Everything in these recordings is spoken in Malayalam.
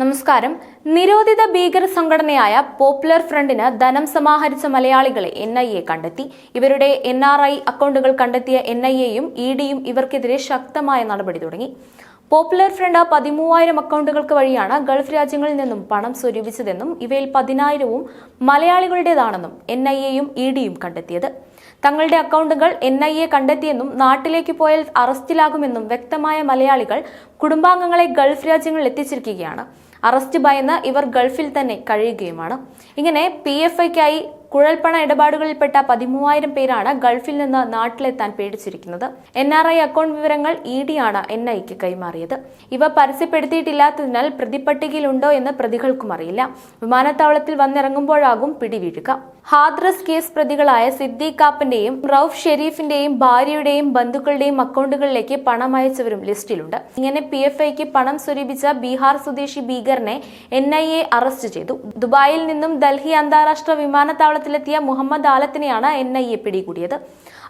നമസ്കാരം. നിരോധിത ഭീകര സംഘടനയായ പോപ്പുലർ ഫ്രണ്ടിന് ധനം സമാഹരിച്ച മലയാളികളെ എൻ ഐ എ കണ്ടെത്തി. ഇവരുടെ എൻ ആർ ഐ അക്കൗണ്ടുകൾ കണ്ടെത്തിയ എൻ ഐ എയും ഇ ഡിയും ഇവർക്കെതിരെ ശക്തമായ നടപടി തുടങ്ങി. പോപ്പുലർ ഫ്രണ്ട് പതിമൂവായിരം അക്കൗണ്ടുകൾക്ക് വഴിയാണ് ഗൾഫ് രാജ്യങ്ങളിൽ നിന്നും പണം സ്വരൂപിച്ചതെന്നും ഇവയിൽ പതിനായിരവും മലയാളികളുടേതാണെന്നും എൻ ഐ എയും ഇ ഡിയും കണ്ടെത്തിയത്. തങ്ങളുടെ അക്കൗണ്ടുകൾ എൻ ഐ എ കണ്ടെത്തിയെന്നും നാട്ടിലേക്ക് പോയാൽ അറസ്റ്റിലാകുമെന്നും വ്യക്തമായ മലയാളികൾ കുടുംബാംഗങ്ങളെ ഗൾഫ് രാജ്യങ്ങളിൽ എത്തിച്ചിരിക്കുകയാണ്. അറസ്റ്റ് ഭയന്ന് ഇവർ ഗൾഫിൽ തന്നെ കഴിയുകയുമാണ്. ഇങ്ങനെ പി എഫ് ഐക്കായി കുഴൽപ്പണ ഇടപാടുകളിൽപ്പെട്ട പതിമൂവായിരം പേരാണ് ഗൾഫിൽ നിന്ന് നാട്ടിലെത്താൻ പേടിച്ചിരിക്കുന്നത്. എൻ ആർ ഐ അക്കൗണ്ട് വിവരങ്ങൾ ഇ ഡി ആണ് എൻ ഐക്ക് കൈമാറിയത്. ഇവ പരസ്യപ്പെടുത്തിയിട്ടില്ലാത്തതിനാൽ പ്രതിപട്ടികയിലുണ്ടോ എന്ന് പ്രതികൾക്കും അറിയില്ല. വിമാനത്താവളത്തിൽ വന്നിറങ്ങുമ്പോഴാകും പിടിവീഴുക. ഹാദ്രസ് കേസ് പ്രതികളായ സിദ്ദീഖ് കാപ്പന്റെയും റൌഫ് ഷെരീഫിന്റെയും ഭാര്യയുടെയും ബന്ധുക്കളുടെയും അക്കൗണ്ടുകളിലേക്ക് പണം അയച്ചവരും ലിസ്റ്റിലുണ്ട്. ഇങ്ങനെ പി എഫ് ഐക്ക് പണം സ്വരൂപിച്ച ബീഹാർ സ്വദേശി ഭീകരനെ എൻ ഐ എ അറസ്റ്റ് ചെയ്തു. ദുബായിൽ നിന്നും ഡൽഹി അന്താരാഷ്ട്ര വിമാനത്താവളത്തിലെത്തിയ മുഹമ്മദ് ആലത്തിനെയാണ് എൻ ഐ എ പിടികൂടിയത്.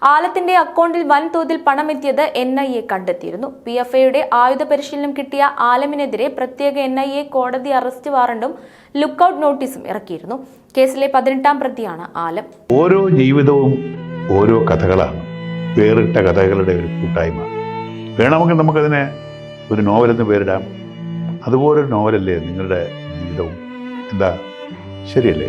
ആലത്തിന്റെ അക്കൗണ്ടിൽ വൻതോതിൽ പണമെത്തിയത് എൻ ഐ എ കണ്ടെത്തിയിരുന്നു. പി എഫ് ഐയുടെ ആയുധ പരിശീലനം കിട്ടിയ ആലമിനെതിരെ പ്രത്യേക എൻ ഐ എ കോടതി അറസ്റ്റ് വാറണ്ടും ലുക്കൌട്ട് നോട്ടീസും ഇറക്കിയിരുന്നു. കേസിലെ പതിനെട്ടാം പ്രതിയാണ് ആലം. ഓരോ ജീവിതവും ഓരോ കഥകളാണ്. വേറിട്ട കഥകളുടെ ഒരു കൂട്ടായ്മ. വേണമെങ്കിൽ നമുക്കതിനെ ഒരു നോവലെന്ന് പേരിടാം. അതുപോലൊരു നോവലല്ലേ നിങ്ങളുടെ ജീവിതവും? എന്താ? ശരിയല്ലേ?